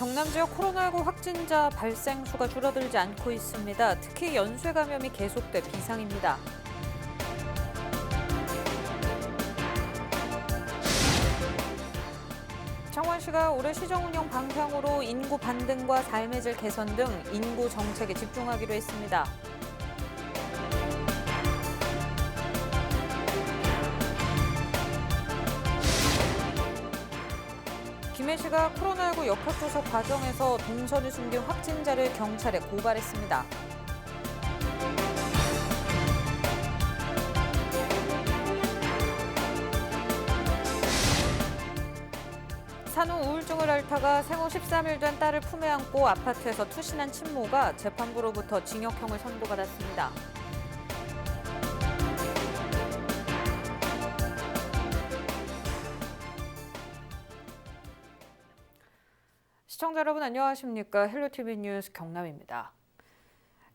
경남 지역 코로나19 확진자 발생 수가 줄어들지 않고 있습니다. 특히 연쇄 감염이 계속돼 비상입니다. 창원시가 올해 시정 운영 방향으로 인구 반등과 삶의 질 개선 등 인구 정책에 집중하기로 했습니다. 김해시가 코로나19 역학조사 과정에서 동선을 숨긴 확진자를 경찰에 고발했습니다. 산후 우울증을 앓다가 생후 13일 된 딸을 품에 안고 아파트에서 투신한 친모가 재판부로부터 징역형을 선고받았습니다. 시청자 여러분 안녕하십니까? 헬로티비 뉴스 경남입니다.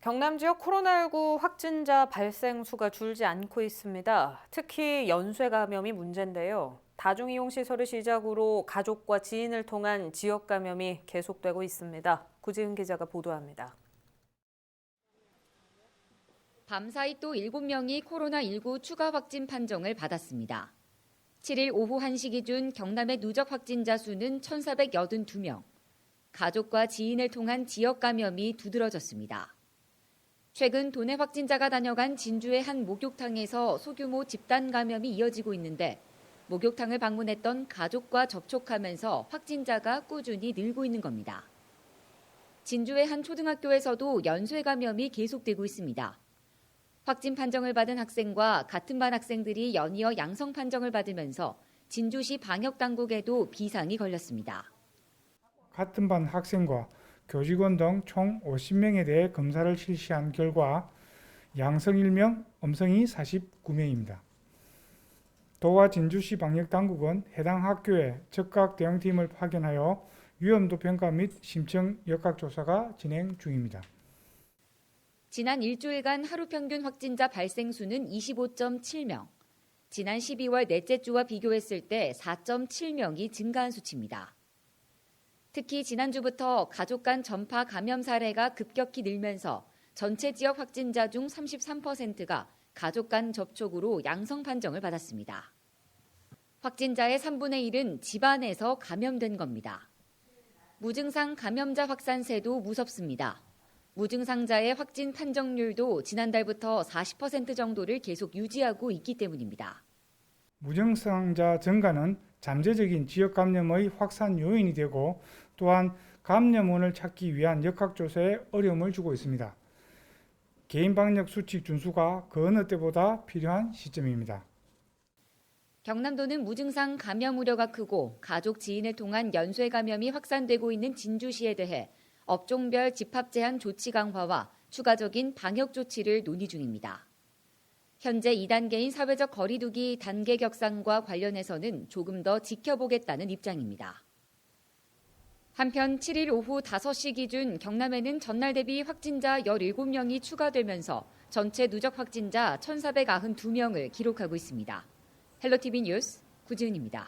경남 지역 코로나19 확진자 발생 수가 줄지 않고 있습니다. 특히 연쇄 감염이 문제인데요. 다중이용 시설을 시작으로 가족과 지인을 통한 지역 감염이 계속되고 있습니다. 구지은 기자가 보도합니다. 밤사이 또 7명이 코로나19 추가 확진 판정을 받았습니다. 7일 오후 1시 기준 경남의 누적 확진자 수는 1,482명. 가족과 지인을 통한 지역 감염이 두드러졌습니다. 최근 도내 확진자가 다녀간 진주의 한 목욕탕에서 소규모 집단 감염이 이어지고 있는데 목욕탕을 방문했던 가족과 접촉하면서 확진자가 꾸준히 늘고 있는 겁니다. 진주의 한 초등학교에서도 연쇄 감염이 계속되고 있습니다. 확진 판정을 받은 학생과 같은 반 학생들이 연이어 양성 판정을 받으면서 진주시 방역 당국에도 비상이 걸렸습니다. 같은 반 학생과 교직원 등 총 50명에 대해 검사를 실시한 결과 양성 1명, 음성이 49명입니다. 도와 진주시 방역당국은 해당 학교에 즉각 대응팀을 파견하여 위험도 평가 및 심층 역학조사가 진행 중입니다. 지난 일주일간 하루 평균 확진자 발생 수는 25.7명. 지난 12월 넷째 주와 비교했을 때 4.7명이 증가한 수치입니다. 특히 지난주부터 가족 간 전파 감염 사례가 급격히 늘면서 전체 지역 확진자 중 33%가 가족 간 접촉으로 양성 판정을 받았습니다. 확진자의 3분의 1은 집안에서 감염된 겁니다. 무증상 감염자 확산세도 무섭습니다. 무증상자의 확진 판정률도 지난달부터 40% 정도를 계속 유지하고 있기 때문입니다. 무증상자 증가는 잠재적인 지역 감염의 확산 요인이 되고 또한 감염원을 찾기 위한 역학조사에 어려움을 주고 있습니다. 개인 방역 수칙 준수가 그 어느 때보다 필요한 시점입니다. 경남도는 무증상 감염 우려가 크고 가족 지인을 통한 연쇄 감염이 확산되고 있는 진주시에 대해 업종별 집합 제한 조치 강화와 추가적인 방역 조치를 논의 중입니다. 현재 2단계인 사회적 거리두기 단계 격상과 관련해서는 조금 더 지켜보겠다는 입장입니다. 한편 7일 오후 5시 기준 경남에는 전날 대비 확진자 17명이 추가되면서 전체 누적 확진자 1,492명을 기록하고 있습니다. 헬로티비 뉴스 구지은입니다.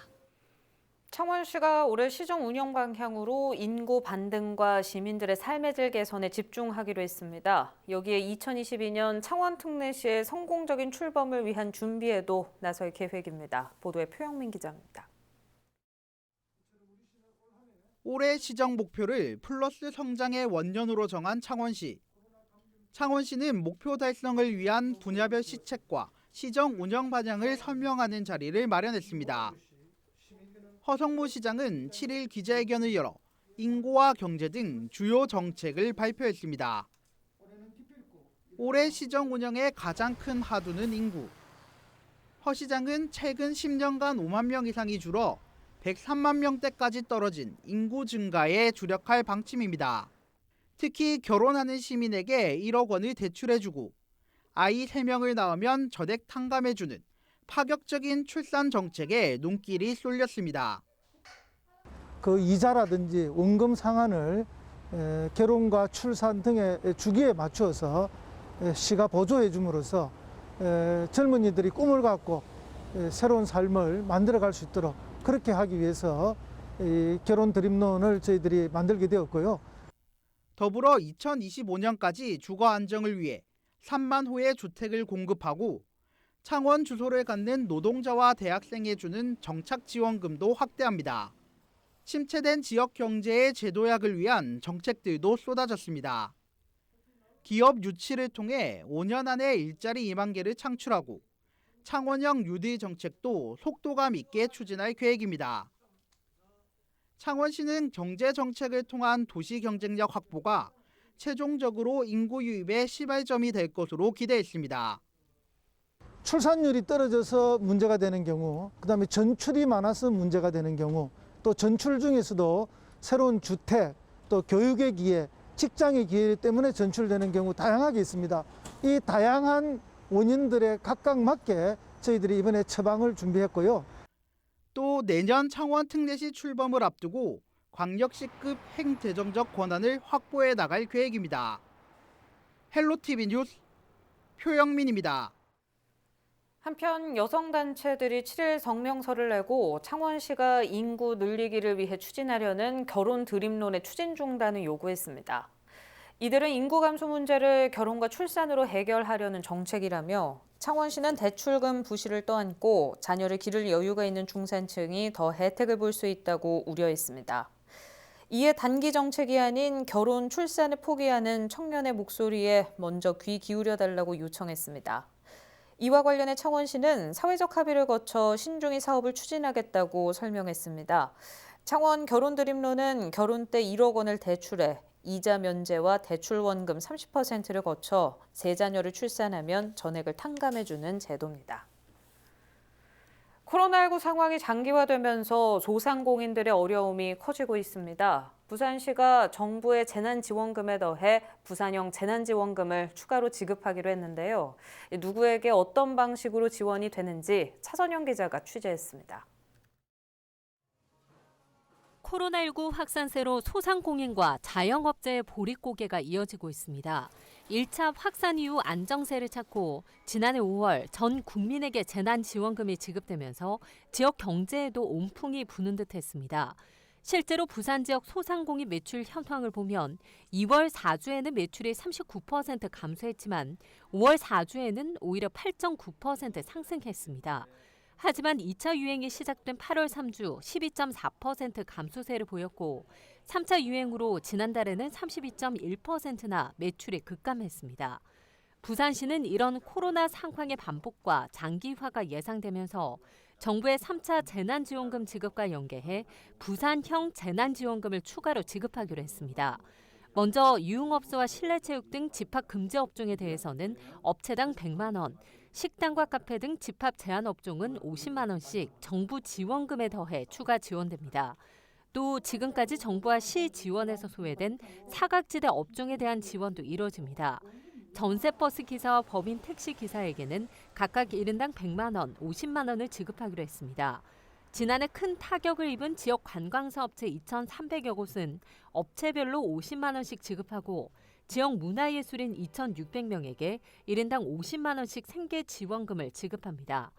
창원시가 올해 시정 운영 방향으로 인구 반등과 시민들의 삶의 질 개선에 집중하기로 했습니다. 여기에 2022년 창원 특례시의 성공적인 출범을 위한 준비에도 나설 계획입니다. 보도에 표영민 기자입니다. 올해 시정 목표를 플러스 성장의 원년으로 정한 창원시. 창원시는 목표 달성을 위한 분야별 시책과 시정 운영 방향을 설명하는 자리를 마련했습니다. 허성모 시장은 7일 기자회견을 열어 인구와 경제 등 주요 정책을 발표했습니다. 올해 시정 운영의 가장 큰 하두는 인구. 허 시장은 최근 10년간 5만 명 이상이 줄어 103만 명대까지 떨어진 인구 증가에 주력할 방침입니다. 특히 결혼하는 시민에게 1억 원을 대출해주고 아이 3명을 낳으면 저택 탕감해주는 파격적인 출산 정책에 눈길이 쏠렸습니다. 그 이자라든지 원금 상환을 에, 결혼과 출산 등의 주기에 맞추어서 에, 시가 보조해 줌으로써 에, 젊은이들이 꿈을 갖고 에, 새로운 삶을 만들어 갈 수 있도록 그렇게 하기 위해서 이 결혼 드림론을 저희들이 만들게 되었고요. 더불어 2025년까지 주거 안정을 위해 3만 호의 주택을 공급하고 창원 주소를 갖는 노동자와 대학생에 주는 정착 지원금도 확대합니다. 침체된 지역 경제의 제도약을 위한 정책들도 쏟아졌습니다. 기업 유치를 통해 5년 안에 일자리 2만 개를 창출하고 창원형 뉴딜 정책도 속도감 있게 추진할 계획입니다. 창원시는 경제 정책을 통한 도시 경쟁력 확보가 최종적으로 인구 유입의 시발점이 될 것으로 기대했습니다. 출산율이 떨어져서 문제가 되는 경우, 그다음에 전출이 많아서 문제가 되는 경우, 또 전출 중에서도 새로운 주택, 또 교육의 기회, 직장의 기회 때문에 전출되는 경우 다양하게 있습니다. 이 다양한 원인들에 각각 맞게 저희들이 이번에 처방을 준비했고요. 또 내년 창원 특례시 출범을 앞두고 광역시급 행재정적 권한을 확보해 나갈 계획입니다. 헬로티비 뉴스 표영민입니다. 한편 여성단체들이 7일 성명서를 내고 창원시가 인구 늘리기를 위해 추진하려는 결혼 드림론의 추진 중단을 요구했습니다. 이들은 인구 감소 문제를 결혼과 출산으로 해결하려는 정책이라며 창원시는 대출금 부실을 떠안고 자녀를 기를 여유가 있는 중산층이 더 혜택을 볼 수 있다고 우려했습니다. 이에 단기 정책이 아닌 결혼, 출산을 포기하는 청년의 목소리에 먼저 귀 기울여 달라고 요청했습니다. 이와 관련해 창원시는 사회적 합의를 거쳐 신중히 사업을 추진하겠다고 설명했습니다. 창원 결혼드림론은 결혼 때 1억 원을 대출해 이자 면제와 대출 원금 30%를 거쳐 세 자녀를 출산하면 전액을 탕감해 주는 제도입니다. 코로나19 상황이 장기화되면서 소상공인들의 어려움이 커지고 있습니다. 부산시가 정부의 재난지원금에 더해 부산형 재난지원금을 추가로 지급하기로 했는데요. 누구에게 어떤 방식으로 지원이 되는지 차선영 기자가 취재했습니다. 코로나19 확산세로 소상공인과 자영업자의 보릿고개가 이어지고 있습니다. 1차 확산 이후 안정세를 찾고 지난해 5월 전 국민에게 재난지원금이 지급되면서 지역 경제에도 온풍이 부는 듯 했습니다. 실제로 부산 지역 소상공인 매출 현황을 보면 2월 4주에는 매출이 39% 감소했지만 5월 4주에는 오히려 8.9% 상승했습니다. 하지만 2차 유행이 시작된 8월 3주 12.4% 감소세를 보였고 3차 유행으로 지난달에는 32.1%나 매출이 급감했습니다. 부산시는 이런 코로나 상황의 반복과 장기화가 예상되면서 정부의 3차 재난지원금 지급과 연계해 부산형 재난지원금을 추가로 지급하기로 했습니다. 먼저 유흥업소와 실내체육 등 집합 금지 업종에 대해서는 업체당 100만 원, 식당과 카페 등 집합 제한 업종은 50만 원씩 정부 지원금에 더해 추가 지원됩니다. 또 지금까지 정부와 시 지원에서 소외된 사각지대 업종에 대한 지원도 이뤄집니다. 전세버스 기사와 법인 택시 기사에게는 각각 1인당 100만 원, 50만 원을 지급하기로 했습니다. 지난해 큰 타격을 입은 지역 관광사 업체 2,300여 곳은 업체별로 50만 원씩 지급하고 지역 문화예술인 2,600명에게 1인당 50만 원씩 생계 지원금을 지급합니다.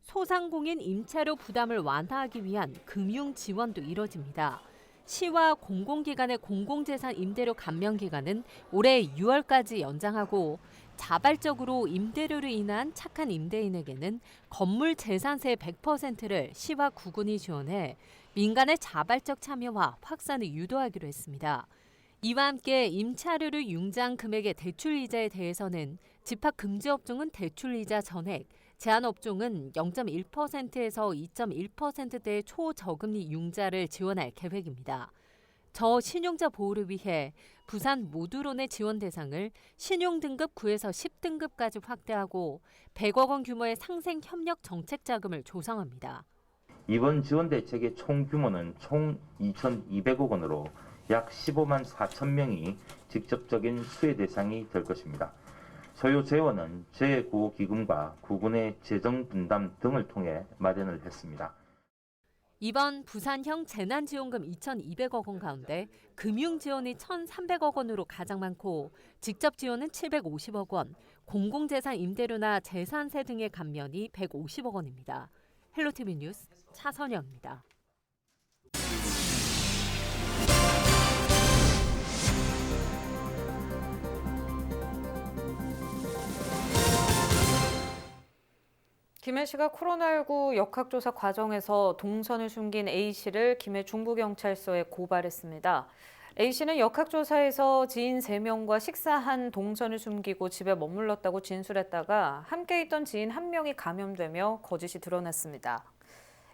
소상공인 임차료 부담을 완화하기 위한 금융 지원도 이뤄집니다. 시와 공공기관의 공공재산 임대료 감면 기간은 올해 6월까지 연장하고 자발적으로 임대료로 인한 착한 임대인에게는 건물 재산세 100%를 시와 구군이 지원해 민간의 자발적 참여와 확산을 유도하기로 했습니다. 이와 함께 임차료를 융자한 금액의 대출 이자에 대해서는 집합 금지 업종은 대출 이자 전액, 제한 업종은 0.1%에서 2.1%대의 초저금리 융자를 지원할 계획입니다. 저 신용자 보호를 위해 부산 모두론의 지원 대상을 신용 등급 9에서 10등급까지 확대하고 100억 원 규모의 상생 협력 정책 자금을 조성합니다. 이번 지원 대책의 총 규모는 총 2,200억 원으로 약 15만 4천 명이 직접적인 수혜 대상이 될 것입니다. 소요 재원은 제9기금과 구군의 재정 분담 등을 통해 마련을 했습니다. 이번 부산형 재난지원금 2,200억 원 가운데 금융 지원이 1,300억 원으로 가장 많고 직접 지원은 750억 원, 공공재산 임대료나 재산세 등의 감면이 150억 원입니다. 헬로티비 뉴스 차선영입니다. 김해시가 코로나19 역학조사 과정에서 동선을 숨긴 A씨를 김해 중부경찰서에 고발했습니다. A씨는 역학조사에서 지인 3명과 식사한 동선을 숨기고 집에 머물렀다고 진술했다가 함께 있던 지인 1명이 감염되며 거짓이 드러났습니다.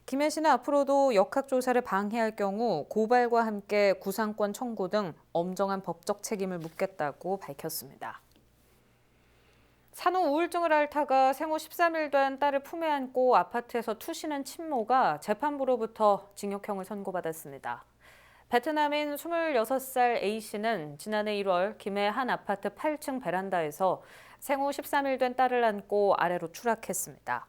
김해시는 앞으로도 역학조사를 방해할 경우 고발과 함께 구상권 청구 등 엄정한 법적 책임을 묻겠다고 밝혔습니다. 산후 우울증을 앓다가 생후 13일 된 딸을 품에 안고 아파트에서 투신한 친모가 재판부로부터 징역형을 선고받았습니다. 베트남인 26살 A씨는 지난해 1월 김해 한 아파트 8층 베란다에서 생후 13일 된 딸을 안고 아래로 추락했습니다.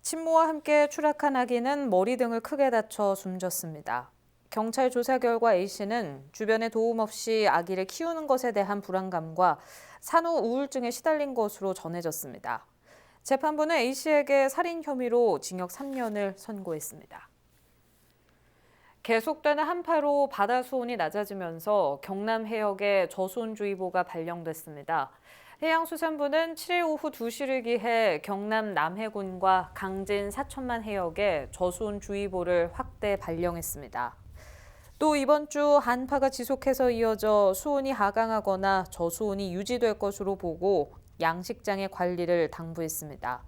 친모와 함께 추락한 아기는 머리 등을 크게 다쳐 숨졌습니다. 경찰 조사 결과 A씨는 주변의 도움 없이 아기를 키우는 것에 대한 불안감과 산후 우울증에 시달린 것으로 전해졌습니다. 재판부는 A씨에게 살인 혐의로 징역 3년을 선고했습니다. 계속되는 한파로 바다 수온이 낮아지면서 경남 해역에 저수온주의보가 발령됐습니다. 해양수산부는 7일 오후 2시를 기해 경남 남해군과 강진 사천만 해역에 저수온주의보를 확대 발령했습니다. 또 이번 주 한파가 지속해서 이어져 수온이 하강하거나 저수온이 유지될 것으로 보고 양식장의 관리를 당부했습니다.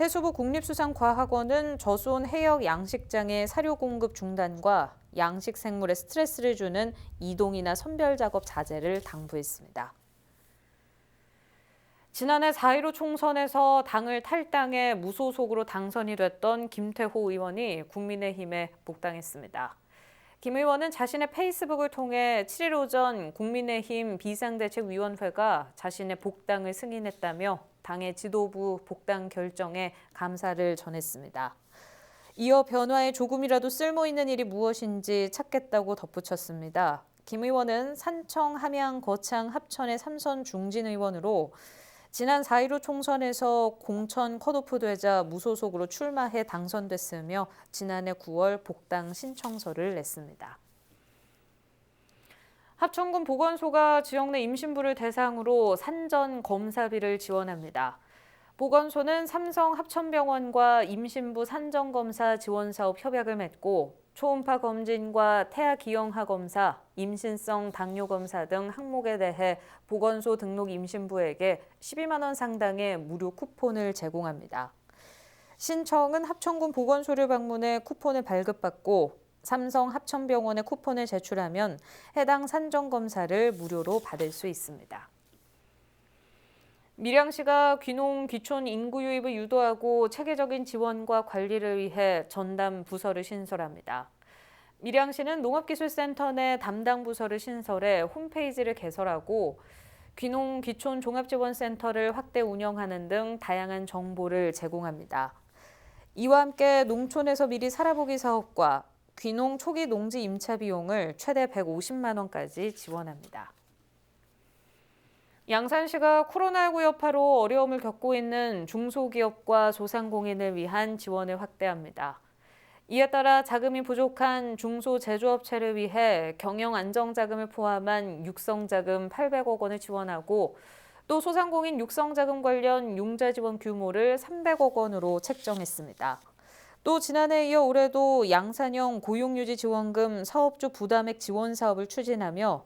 해수부 국립수산과학원은 저수온 해역 양식장의 사료 공급 중단과 양식 생물에 스트레스를 주는 이동이나 선별 작업 자제를 당부했습니다. 지난해 4.15 총선에서 당을 탈당해 무소속으로 당선이 됐던 김태호 의원이 국민의힘에 복당했습니다. 김 의원은 자신의 페이스북을 통해 7일 오전 국민의힘 비상대책위원회가 자신의 복당을 승인했다며 당의 지도부 복당 결정에 감사를 전했습니다. 이어 변화에 조금이라도 쓸모 있는 일이 무엇인지 찾겠다고 덧붙였습니다. 김 의원은 산청, 함양, 거창, 합천의 삼선 중진 의원으로 지난 4.15 총선에서 공천 컷오프 되자 무소속으로 출마해 당선됐으며 지난해 9월 복당 신청서를 냈습니다. 합천군 보건소가 지역 내 임신부를 대상으로 산전 검사비를 지원합니다. 보건소는 삼성 합천병원과 임신부 산전 검사 지원 사업 협약을 맺고 초음파 검진과 태아 기형하 검사, 임신성 당뇨 검사 등 항목에 대해 보건소 등록 임신부에게 12만 원 상당의 무료 쿠폰을 제공합니다. 신청은 합천군 보건소를 방문해 쿠폰을 발급받고 삼성 합천병원에 쿠폰을 제출하면 해당 산정 검사를 무료로 받을 수 있습니다. 밀양시가 귀농 귀촌 인구 유입을 유도하고 체계적인 지원과 관리를 위해 전담 부서를 신설합니다. 밀양시는 농업기술센터 내 담당 부서를 신설해 홈페이지를 개설하고 귀농 귀촌 종합지원센터를 확대 운영하는 등 다양한 정보를 제공합니다. 이와 함께 농촌에서 미리 살아보기 사업과 귀농 초기 농지 임차 비용을 최대 150만 원까지 지원합니다. 양산시가 코로나19 여파로 어려움을 겪고 있는 중소기업과 소상공인을 위한 지원을 확대합니다. 이에 따라 자금이 부족한 중소제조업체를 위해 경영 안정자금을 포함한 육성자금 800억 원을 지원하고 또 소상공인 육성자금 관련 융자 지원 규모를 300억 원으로 책정했습니다. 또 지난해에 이어 올해도 양산형 고용유지 지원금 사업주 부담액 지원 사업을 추진하며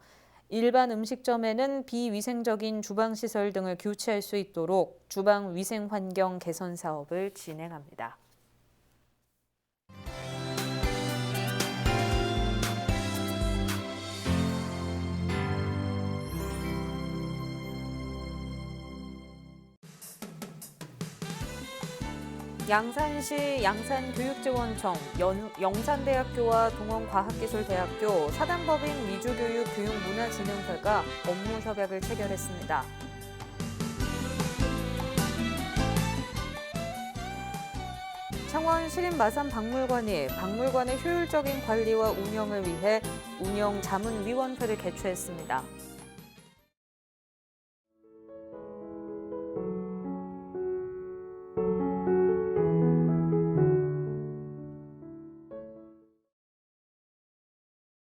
일반 음식점에는 비위생적인 주방 시설 등을 교체할 수 있도록 주방 위생 환경 개선 사업을 진행합니다. 양산시 양산교육지원청, 연, 영산대학교와 동원과학기술대학교, 사단법인 미주교육 교육문화진흥회가 업무 협약을 체결했습니다. 창원 시립 마산 박물관이 박물관의 효율적인 관리와 운영을 위해 운영 자문위원회를 개최했습니다.